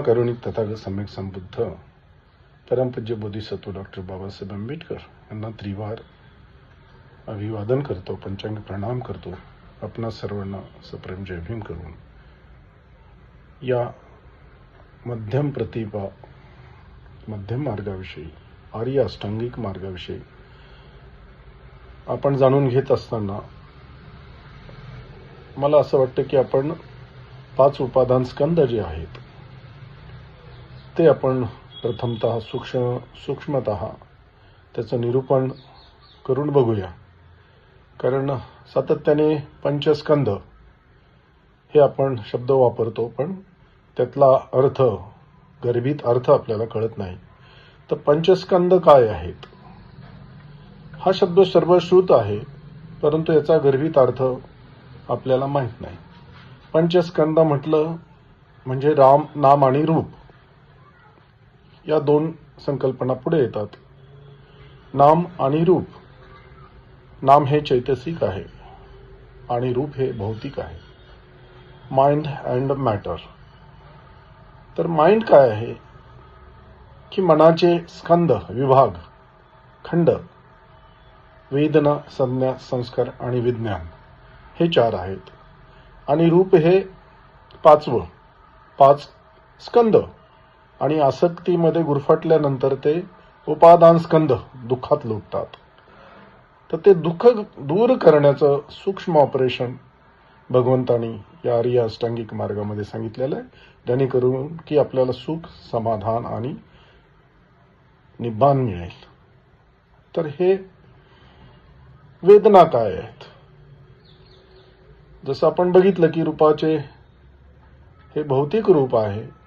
करुणिक तथागत सम्यक संबुद्ध परमपूज्य बोधिसत्व डॉक्टर बाबासाहेब आंबेडकर यांना त्रिवार अभिवादन करतो पंचांग प्रणाम करतो. आपणा सर्वांना सप्रेम जय भीम करून. या मध्यम प्रतिभा मध्यम मार्गाविषयी आर्य अष्टांगिक मार्गाविषयी आपण जाणून घेत असताना मला असं वाटतं की आपण पाच उपादान स्कंद जे आहेत ते आपण प्रथमत सूक्ष्म सूक्ष्मत त्याचं निरूपण करून बघूया. कारण सातत्याने पंचस्कंद हे आपण शब्द वापरतो पण त्यातला अर्थ गर्भित अर्थ आपल्याला कळत नाही. तर पंचस्कंद काय आहेत? हा शब्द सर्वश्रुत आहे परंतु याचा गर्भित अर्थ आपल्याला माहीत नाही. पंचस्कंद म्हटलं म्हणजे राम नाम आणि रूप. या दोन संकल्पना पुढे येतात. नाम आणि रूप. नाम हे चैतसिक आहे आणि रूप हे भौतिक आहे. माइंड अँड मॅटर तर माइंड काय आहे? की मनाचे स्कंद विभाग खंड वेदना संज्ञा संस्कार आणि विज्ञान हे चार आहेत. आणि रूप हे पाचवं पाच स्कंद. आणि आसक्तीमध्ये गुरफटल्यानंतर ते उपादान स्कंद दुःखात लोटतात. तर ते दुःख दूर करण्याचं सूक्ष्म ऑपरेशन भगवंतानी या आर्य अष्टांगिक मार्गामध्ये सांगितलेलं आहे. जेणेकरून की आपल्याला सुख समाधान आणि निब्बान मिळेल. तर हे वेदना काय आहेत? जसं आपण बघितलं की रूपाचे हे भौतिक रूप आहे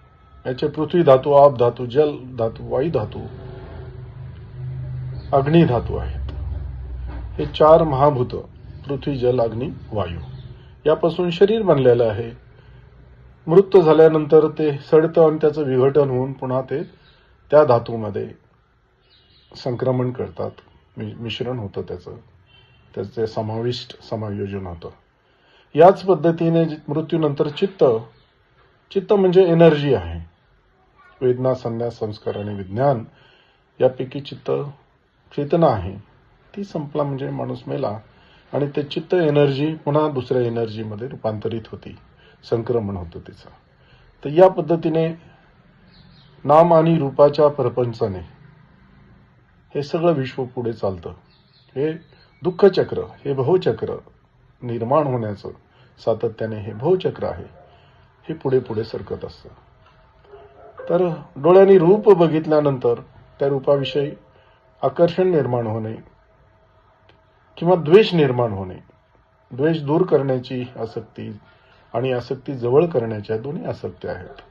याचे पृथ्वी धातू आप धातू जल धातू वायू धातू अग्नी धातू आहेत. हे चार महाभूत पृथ्वी जल अग्नी वायू. यापासून शरीर बनलेलं आहे. मृत्यू झाल्यानंतर ते सडतं आणि त्याचं विघटन होऊन पुन्हा ते त्या धातूमध्ये संक्रमण करतात. मिश्रण होतं त्याचं. त्याचे समाविष्ट समायोजन होतं. याच पद्धतीने मृत्यूनंतर चित्त चित्त म्हणजे एनर्जी आहे. वेदना संन्यास संस्कार आणि विज्ञान यापैकी चित्त चेतना आहे. ती संपला म्हणजे माणूस मेला आणि ते चित्त एनर्जी पुन्हा दुसऱ्या एनर्जीमध्ये रूपांतरित होती. संक्रमण होतं तिचं. तर या पद्धतीने नाम आणि रूपाच्या प्रपंचाने हे सगळं विश्व पुढे चालतं. हे दुःखचक्र हे भवचक्र निर्माण होण्याचं सातत्याने हे भवचक्र आहे. हे पुढे पुढे सरकत असतं. तर डोळ्यांनी रूप बघितल्यानंतर त्या रूपाविषयी आकर्षण निर्माण होणे किंवा द्वेष निर्माण होणे. द्वेष दूर करण्याची आसक्ती आणि आसक्ती जवळ करण्याच्या दोन्ही आसक्ती आहेत.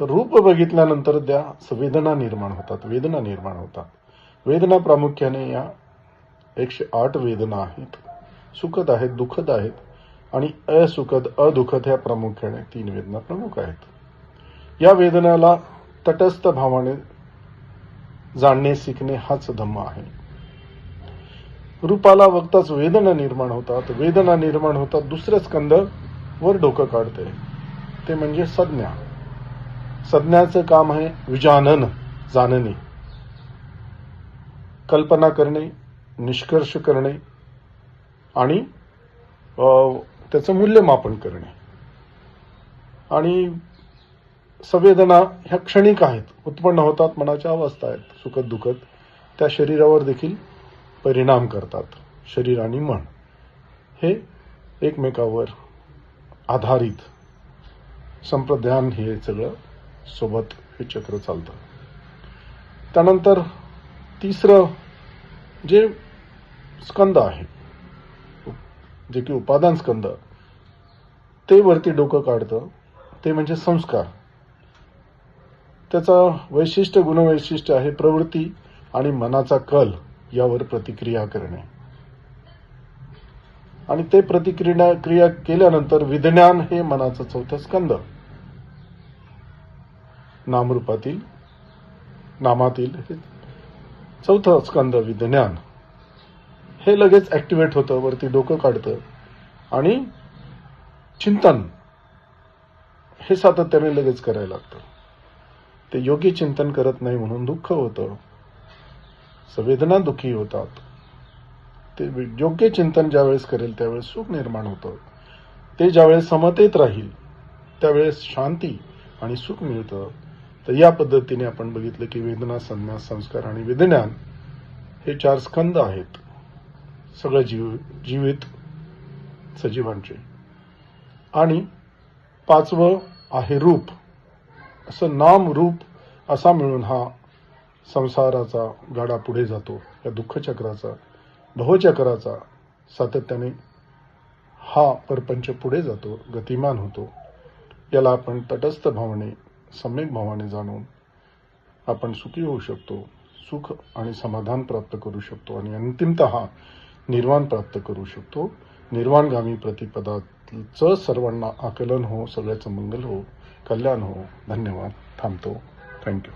तर रूप बघितल्यानंतर त्या वेदना निर्माण होतात वेदना निर्माण होतात. वेदना प्रामुख्याने या एकशे आठ वेदना आहेत. सुखद आहेत दुःखद आहेत आणि असुखद अदुखद ह्या प्रामुख्याने तीन वेदना प्रमुख आहेत. या वेदनाला तटस्थ भावाने जाणणे शिकणे हाच धम्म आहे. रूपाला बघताच वेदना निर्माण होतात. वेदना निर्माण होतात दुसरं स्कंद वर डोकं काढते. ते म्हणजे संज्ञा. संज्ञाचं काम आहे विजानन जाणणे. कल्पना करणे निष्कर्ष करणे आणि त्याचं मूल्यमापन करणे. आणि संवेदना ह्या क्षणिक आहेत. उत्पन्न होतात मनाच्या अवस्था आहेत. सुखद दुखत त्या शरीरावर देखील परिणाम करतात. शरीर आणि मन. हे एकमेकावर आधारित संप्रदान हे सगळं सोबत हे चक्र चालतं. त्यानंतर तिसरं जे स्कंद आहे जे की उपादान स्कंद ते वरती डोकं काढतं. ते म्हणजे संस्कार. त्याचं वैशिष्ट्य गुणवैशिष्ट्य आहे प्रवृत्ती आणि मनाचा कल यावर प्रतिक्रिया करणे. आणि ते प्रतिक्रिया क्रिया केल्यानंतर विज्ञान हे मनाचं चौथं स्कंद. नामरूपातील नामातील हे चौथं स्कंद विज्ञान. हे लगेच ऍक्टिव्हेट होतं वरती डोकं काढतं आणि चिंतन हे सातत्याने लगेच करायला लागतं. ते योग्य चिंतन करत नाही म्हणून दुःख होतं. संवेदना दुःखी होतात. ते योग्य चिंतन ज्यावेळेस करेल त्यावेळेस सुख निर्माण होतं. ते ज्यावेळेस समतेत राहील त्यावेळेस शांती आणि सुख मिळतं. तर या पद्धतीने आपण बघितलं की वेदना संन्यास संस्कार आणि विज्ञान हे चार स्कंद आहेत. सगळं जीव जीवित सजीवांचे. आणि पाचवं आहे रूप. असं नाम रूप असा मिळून हा संसाराचा गाडा पुढे जातो या दुःखचक्राचा भवचक्राचा सातत्याने हा परपंच पुढे जातो गतिमान होतो. याला आपण तटस्थ भावने सम्यक भावाने जाणून आपण सुखी होऊ शकतो सुख आणि समाधान प्राप्त करू शकतो आणि अंतिमतः निर्वाण प्राप्त करू शकतो. निर्वाणगामी प्रतिपदाचं सर्वांना आकलन हो सगळ्याचं मंगल हो कल्याण हो. धन्यवाद. थांबतो. थँक्यू